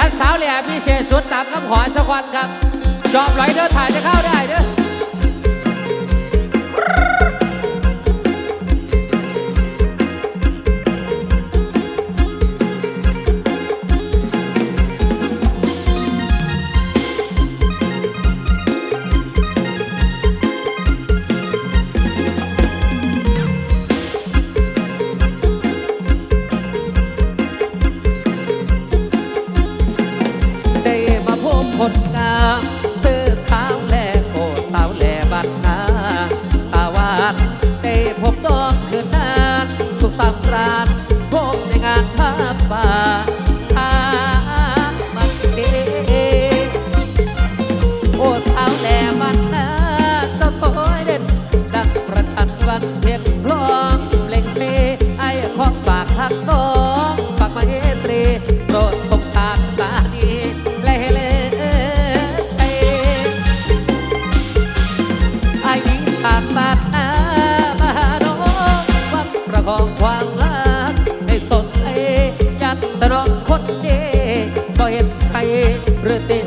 จัดสาวแหลมพิเศษสุดตามคำขอสะควอนครับ จอบไหลเด้อถ่ายจะเข้าได้เด้อ ได้พบน้องคืนนานสุสันตราน प्रति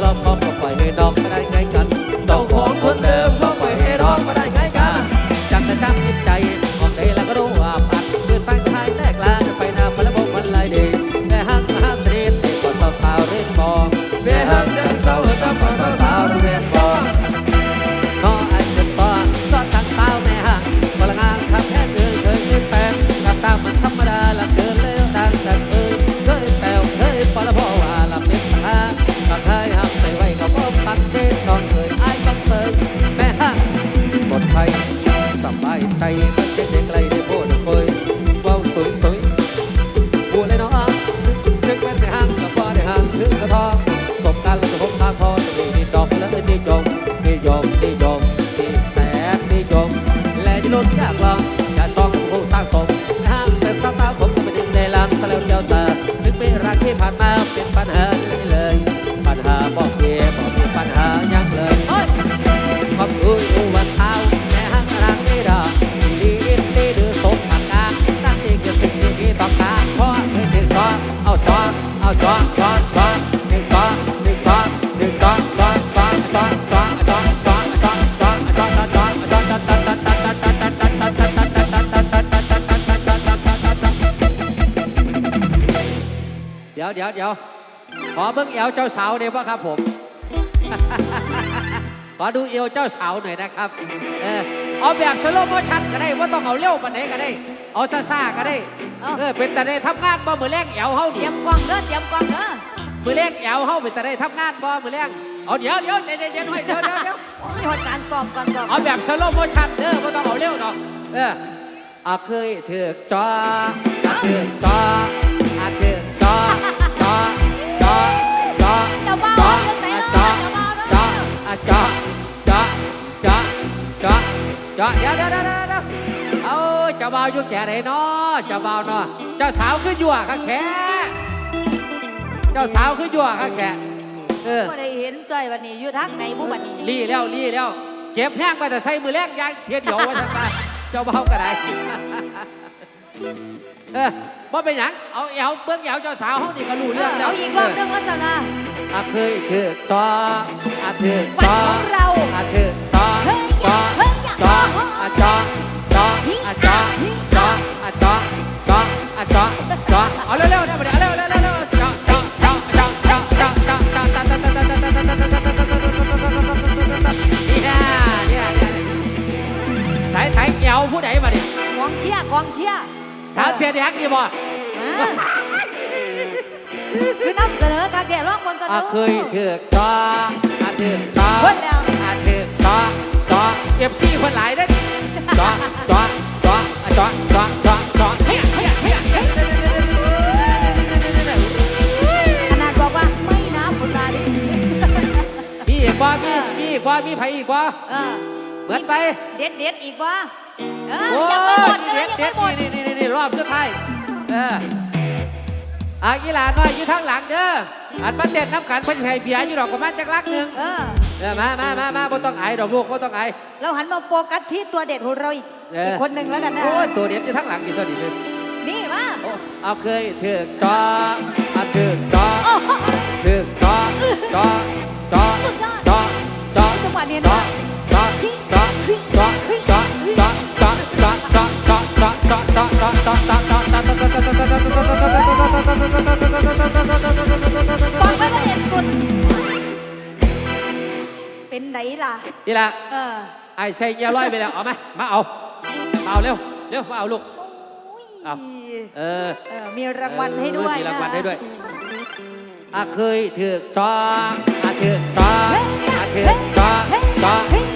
เราพร้อมปล่อยให้น้องได้ไง เดี๋ยวเดี๋ยวขอเบิ้งเอวเจ้าสาวเนี่ยว่าครับผม ขอดูเอวเจ้าสาวหน่อยนะครับ เออเอาแบบสโลโมชันก็ได้ว่าต้องเอาเร็วปันไหนก็ได้ เอาซาซาก็ได้เออเป็นแต่ได้ทำงานบ่เมือแรงเอวเฮาเตดิรียมกวางเด้อเตรียมกวางเด้อมือแรงเอวเฮาเป็นแต่ได้ทำงานบ่เมือแรงเอาเดี๋ยวเดี๋ยวเดี๋ยวเดี๋ยวเดี๋ยวเดี๋ยว มีหดการสอบก่อนสอบเอาแบบสโลโมชันเด้อไม่ต้องเอาเร็วเนาะเอออาเคยเถือกจออาเอกจอ แก่ได้เนาะเจ้าบ่าวเนาะเจ้าสาวคือยั่วข้าแค่เจ้าสาวคือยั่วข้าแค่เออ บ่ได้เห็นจ้อยวันนี้อยู่ทักในบุบันนี้รีแล้วรีแล้ว เก็บแห้งไปแต่ใส่มือแรกยางเทียนเดียวไว้สักการเจ้าเบากระได้เออบ่เป็นหยังเอาเอวเบื้องเอวเจ้าสาวห้องนี้ก็รู้เรื่องแล้วเอาอีกรอบหนึงก็สนะ อะคือคือจออะคือจอของเราอะคือจอเฮ้ยอจอเฮ้ยจอ แดกนี่บ่คือนำเสนอการแก่ร้องบนกันอะเคยถือต่ออะถือต่อพ้นแล้วอะถือต่อต่อเอฟซีคนหลายเด้อต่อต่อต่อต่อต่อต่อต่อเฮ้ยเฮ้ยเฮ้ยขนาดบอกว่าไม่น้ำคนลาดิมีอีกว่ามีมีอีกว่ามีไผอีกว่าเหมือนไป เด็ดเด็ดอีกว่า โอ้ยเงไม่ด็ะดนี่นี่นี่นี่รอบสุดท้ายเอออากีฬาน้อยอยู่ทางหลังเด้ออันมาเต้นน้ำขันพัะชัยเบียร์อยู่ดอกปรมาณจักลักหนึ่งเออมามามามาบ่ต้องอายดอกลูกบ่ต้องอายเราหันมาโฟกัสที่ตัวเด็ดของเราอีกอีกคนหนึ่งแล้วกันนะ โอ้ยตัวเด็ดอยู่ทางหลังอีกตัวนี้เลยนี่มาโอ้เอาเคยถือกจอเอาถือกจอถือกจอจอจอสุอดจอจอจังหวะนียนจกจอจอจอจอจอ บอกไม่ประเด็นสุด เป็นไหนล่ะ นี่แหละเออไอ้ใช่ยาร้อยไปแล้ว เอาไหมมาเอามาเอาเร็วเร็วมาเอาลูก อุ้ยเอา เออเออมีรางวัลให้ด้วยมีรางวัลให้ด้วยอาเคยถือจออาถือจออาถือจอจอ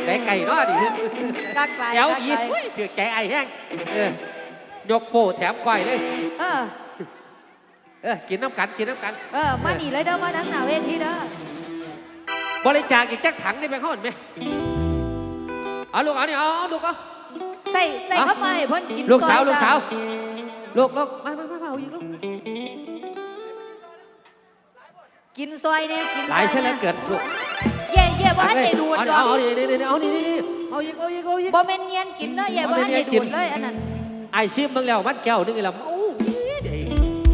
กได้ไก่เนาะดิกักไกลเดี๋ยวกักดีไกลเฮ้ยถือแกไอ้แห้งเออยกโป้แถมก้อยเลย เออ เออกินน้ำกันกินน้ำกัน เออ มาหนีเลยเด้อมาทั้งหน้าเวทีเด้อบริจาคอีกแจ็คถังได้ไหมเขาเห็นไหมเอาลูกเอานี่เอาเอาลูกเอาใส่ใส่อะเข้ามาให้เพิ่นกินลูกสาวซอยลูกจ้ะสาวลูกลูกมามามามาเอาอีกลูกกินซอยเนี่ยกินหลายเช่นซแล้วอเกิดลูก เย่เย่บ่ทันได้ดูดเอาดอกเอานี่นี่นี่เอานี่นี่นี่เอาอีกเอาอีกเอาอีกบ่แม่นเนียนกินเนาะเย่บ่ทันได้ดูดเลยอันนั้นไอชิมเบิ่งแล้วมันแก้วนึงไงล่ะโอ้ยเด็ก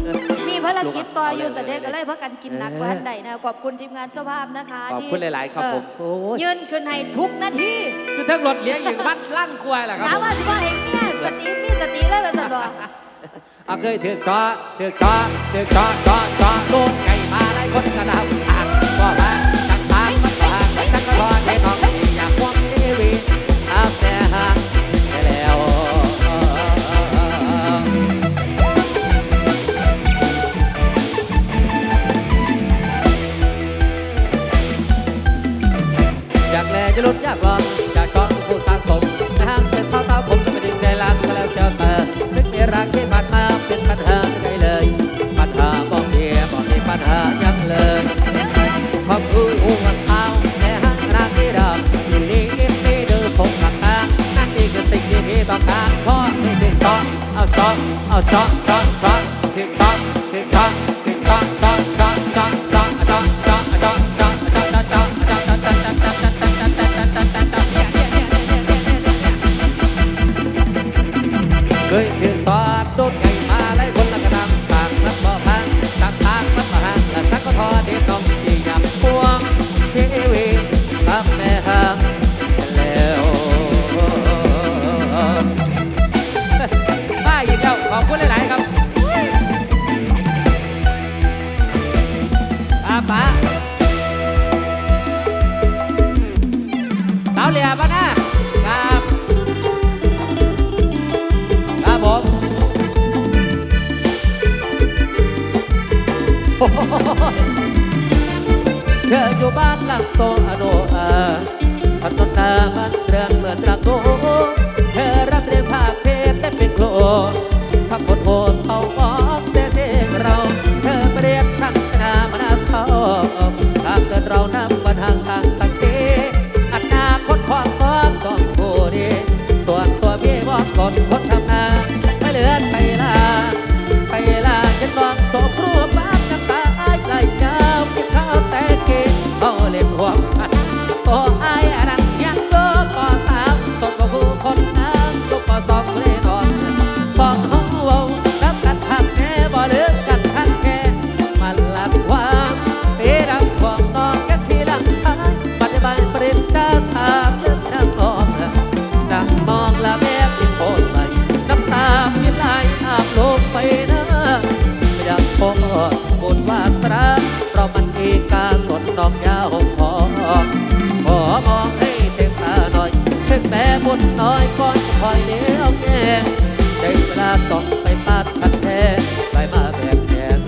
เออมีภารกิจต่ออยู่เอาเลยแสดงก็เลยเพราะกันกินหนักเออกว่าอันใดนะขอบคุณทีมงานเจ้าภาพนะคะขอบที่คุณหลายๆครับเออผมโอ้ยยืนขึ้นให้ทุกนาทีคือทั้งรถเลี้ยงอีกมันลั่นกล้วยแหละครับถามผมว่าสิว่าเห็นเนี่ยสติมีสติเลยว่าซั่นบ่เอาเคยถือกจอถือกจอถือกจอจอจอลูกไก่มาไล่คนกระดา ตักติกตักติกตักตัก เธออยู่บ้านหลังโตอโนอาสันนนามันเรือนเหมือนรังโกเธอรับเรียนพ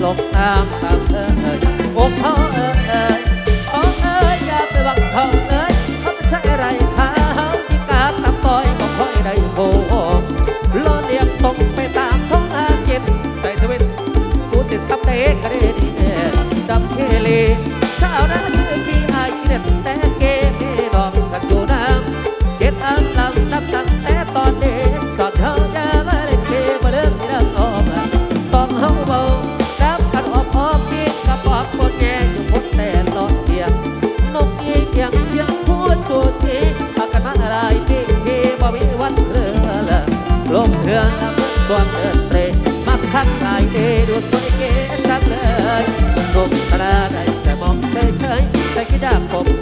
ตกน้ำตา กสราได้แต่บอกเฉยๆใช้คิดดาบผม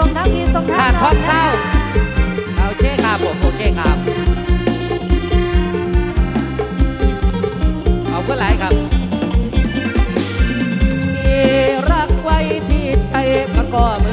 ส่งทั้งทีสงทั้งคเศร้าเอาเชคครับผมโอเคครับเอบคุณหลาครับที่รักไว้ที่ใจมันก็เห